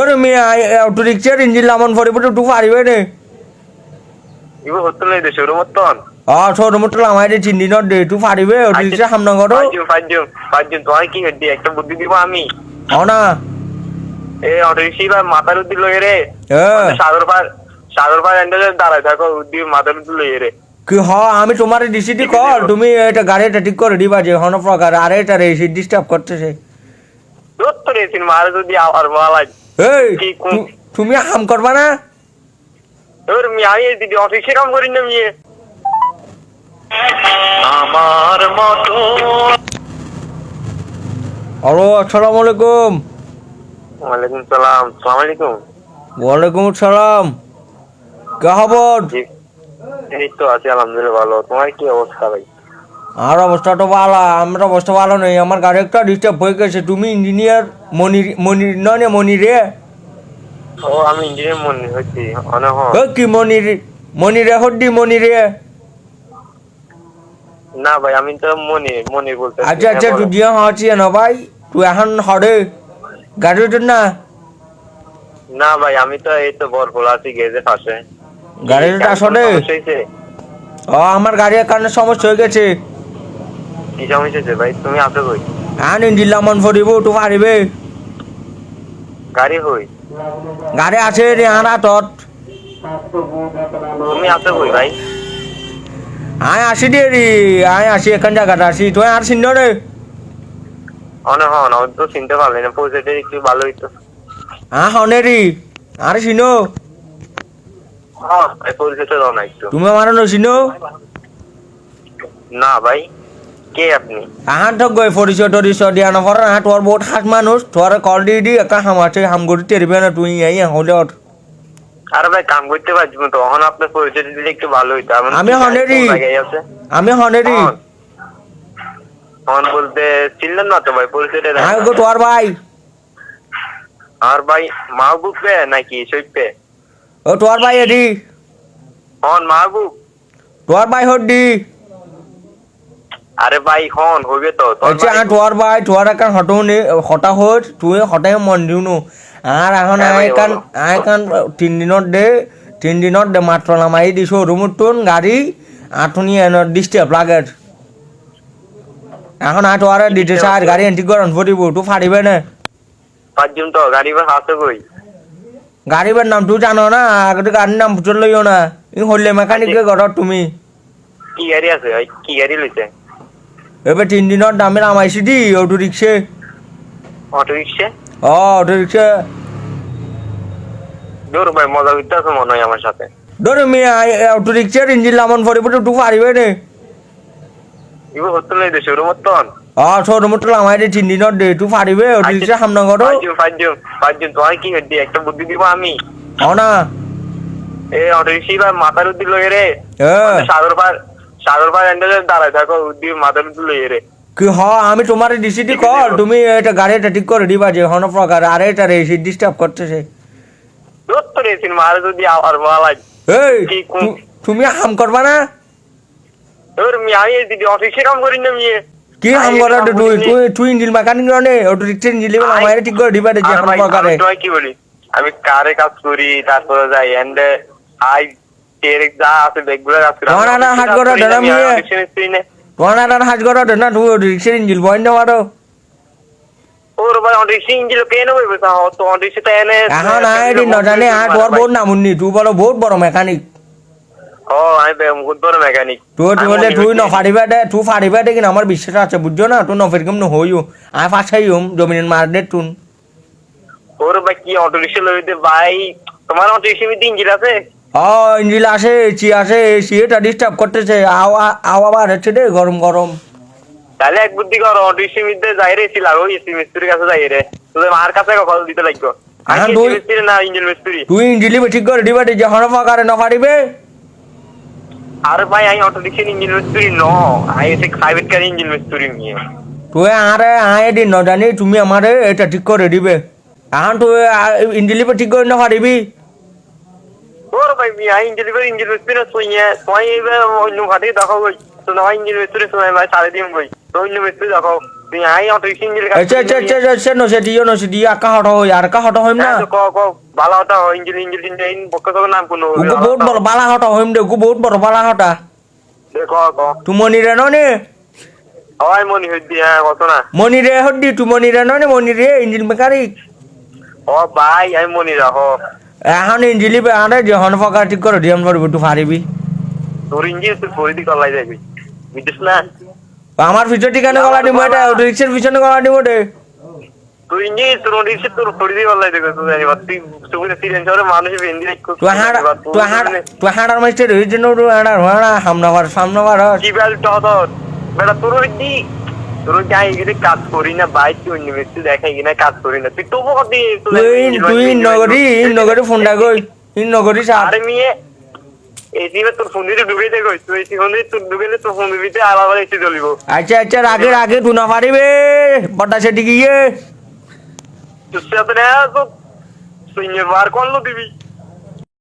ধরে মিয়া অটো রিক্সার ইঞ্জিন লামন ফরিবটো টু পারিবে নে ইবো হতো লই দে শোরুম মতন অ ছোট মোটো লামাই দে চিন্দি নট দে টু পারিবে অটো রিক্সা সামনে করো। পাঁচজন পাঁচজন পাঁচজন তোমার কি হেডি একটা বুদ্ধি দিব আমি। অ না। এ অটো রিক্সা মাথার উদ্দি লই রে। সাগর পার সাগর পার এন্ডে দাঁড়ায় থাকো উদ্দি মাথার উদ্দি লই রে। কি হ আমি তোমার ডিসিটি তুমি এটা গাড়িটা ঠিক করে দিবা যে হন প্রকার। আরে এটা রে ডিস্টার্ব করতেছে। দত্ত রে সিনেমা আর যদি আর মালা এই তুমি হাম করবা না? তোর মি আমি এই দিদি অফিস কাম করি না মিয়ে। আমার মতো হ্যালো আসসালামু আলাইকুম। ওয়ালাইকুম সালাম সালাম আলাইকুম। ওয়ালাইকুম আসসালাম কে খবর? এই তো আছি আলহামদুলিল্লাহ ভালো। তোমার কি অবস্থা ভাই? আর অবস্থা তো ভালো আমার অবস্থা ভালো নেই। আমার গাড়ি একটা ডিস্টার্ব হয়ে গেছে। তুমি ইঞ্জিনিয়ার মনির মনির নয় মনি রে ও আমি ইঞ্জিনিয়ার মনে হচ্ছি অনেক কি মনির মনি রে হড্ডি মনি রে না ভাই আমি তো মনে মনে বলতে আচ্ছা আচ্ছা তুই দিয়ে হচ্ছি না ভাই? তুই এখন হরে গাড়িটা না? না ভাই আমি তো এই তো বরফল আছি গেজের পাশে গাড়িটা আসলে? ও আমার গাড়ির কারণে সমস্যা হয়ে গেছে। ভাই তুমি আসো কই? এখন ইঞ্জিন লামন ফরিব তো পারিবে গাড়ি হই গাড়ি আছে রে আরা তত। তুমি আসো কই ভাই? আয় আসি দে রে আয় আসি এখান জায়গাটা আসি। তুই আর চিন রে অনেক হন আমি তো চিনতে পারলি না পৌঁছাতে একটু ভালো হইতো। আ হনে রে আর চিনো। হ্যাঁ ভাই দাও না একটু। তুমি আমার না ভাই। কে আপনি? আহান তো গই পরিচয় টরিচয় দিয়া নপর না তোর বহুত হাত মানুষ তোর কল দি দি একা হাম আছে হাম না তুই এই হলে আরে ভাই কাম করতে পারছি না তখন আপনার পরিচয় দিলে একটু ভালো হইতো আমি হনেরি। কোন জায়গায় আছে? আমি হনে হন। হন বলতে চিনলেন না তো ভাই পরিচয়টা দেন আয় গো তোর ভাই আর ভাই মাহবুব পে নাকি সৈপে ও তোর ভাই এডি হন মাহবুব তোর ভাই হড্ডি আরে ভাই হন হইবে তো। আচ্ছা ভাই- তোর ভাই তোর একান হটো নে হতা হত তুই হতাই মন দিও নো আর এখন আই কান আই কান তিন দিনত দে তিন দিনত দে মাত্ৰ নামাই দিছো। ৰুমত তোন গাড়ী আঠনি এনে ডিষ্টাৰ্ব লাগে। এখন আই তোৰ দিতে চাই গাড়ী এণ্টি গৰম ফুৰিব তোৰ ফাৰিবে নে। পাঁচজন তো গাড়ি ভাড়া আছে কই? গাড়ী বেৰ নামটো জানো না আগতে গাড়ীৰ নাম ফুটল লৈও না। ই হলে মেকানিকে ঘৰত তুমি। কি গাড়ি আছে? কি গাড়ি লইছে? এবার তিন দিনত দামে নামাইছি দি অটো রিক্সে অটো রিক্সা অ অটো রিক্সা দূর ভাই মজা করতে আছে মনে হয় আমার সাথে। ধরে মিয়া অটো রিক্সার ইঞ্জিন লামন ফুৰিব তোৰ ফাৰিবে নে। ইবো হতো লই দে শোরুম মতন লামাই দে তিন দিনত দে তুই ফারিবে অটো রিক্সা সামনে করো। পাঁচজন পাঁচজন পাঁচজন তোমার কি হেডি একটা বুদ্ধি দিব আমি? অ না। এ অটো রিক্সা মাথার উদ্দি লই রে। এ সাগর পার সাগর পার এন্ডে দাঁড়ায় থাকো রে। কি হ আমি তোমার ডিসিটি কল তুমি এটা গাড়িটা ঠিক করে দিবা যে হন প্রকার আরে এটা রে ডিস্টার্ব করতেছে দত্ত রে সিনেমা আর যদি মালা এই তুমি হাম করবা না? তোর মি আমি দিদি অফিসে কাম করি না মিয়ে। কি হাম করা তুই তুই তুই ইঞ্জিন মেকানিক নে অটো রিক্সা ইঞ্জিন লিবা আমার ঠিক করে দিবা যে হন ভাই, প্রকারে। আমি কি বলি? আমি কারে কাজ করি তারপরে যাই এন্ড আই অটো রিক্সা তা তো তা বহুত বড় মেকানিক। ও আমি বহুত বড় মেকানিক। তুই বলে তুই দে তুই দে কিনা আমার বিশ্বাস আছে বুঝছ না? তুই নফের কেমন হইও? আয় ফাঁসাই হম জমিনের মার দে তুন। ওর ভাই কি অডিশন লইতে? ভাই তোমার মধ্যে ইঞ্জিল আছে? ও ইঞ্জিল আসে এসি আসে এসি এটা ডিস্টার্ব করতেছে। আওয়া আওয়া বার হচ্ছে রে গরম গরম। তাহলে এক বুদ্ধি কর অডিশন মধ্যে যাই রে ছিল ওই এসি মিস্ত্রির কাছে যাই রে। তোদের মার কাছে কল দিতে লাগবে। হ্যাঁ, না তুই ইঞ্জিলি ঠিক করে আরে ভাই আমি অটো রিক্সা ইঞ্জিন মিস্ত্রি ন। আমি এসে প্রাইভেট গাড়ি ইঞ্জিন মিস্ত্রি নিয়ে। তুই আরে আয় দিন নজানি তুমি আমারে এটা ঠিক করে দিবে। এখন তুই ইঞ্জিলি ঠিক করে নফারিবি ওর ভাই আমি ইঞ্জিন লিভার ইঞ্জিন না সুইয়ে তুই এবার অন্য ঘাটে দেখো গই তো না ইঞ্জিন মিস্ত্রি সময় ভাই সাড়ে দিন গই তো অন্য মিস্ত্রি দেখো তুই আই অটো ইঞ্জিন আচ্ছা আচ্ছা আচ্ছা আচ্ছা সে নসে দিও নসে দিও আকা হট হই আর কা হট হইম না ক ক ভালো হতা ইঞ্জিন ইঞ্জিন ইঞ্জিন বক্ক তো নাম কোন উগু বহুত বড় বালা হট হইম দে উগু বহুত বড় বালা হটা ক ক তু মনিরে ননে হয় মনি হইদি হ্যাঁ কত না মনিরে হড্ডি তু মনিরে ননে মনিরে ইঞ্জিন মেকানিক ও ভাই আমি মনি রাহ এখন ইঞ্জিন লিবে আরে যে হন ফকা ঠিক করে দিয়াম তুই পারিবি তোর ইঞ্জিন তুই করে দি কলাই যাবি। বুঝছিস না? আমার পিছনে ঠিকানা গলা দিব এটা রিক্সের পিছনে গলা দিব রে তুই ইঞ্জিন তোর রিক্সে তোর করে দি কলাই দেখো তুই জানি তুই তুই সিরিয়াস করে মানুষ বেন্দি রাখো তুই হাড় তুই হাড় তুই হাড়ার মাস্টার নো তুই হাড়ার হাড়া হামনাবার সামনাবার কি বেল টদর বেটা তোর দি তোর যাই গেলে কাজ করি না বাইক কি অন্য দেখাই কিনা কাজ করি না। তুই তবু কত তুই তুই নগরী নগরী ফোনটা ইন নগরী সার। আরে মিয়ে তোর ফোন দিয়ে ঢুকে দেখো তুই ফোন দিয়ে তোর ঢুকে তোর ফোন দিতে আলাদা এসি চলিব আচ্ছা আচ্ছা রাগে রাগে তুই না পারিবে বটা সেটি গিয়ে। তুই সাথে না তো সুইনের বার করল দিবি।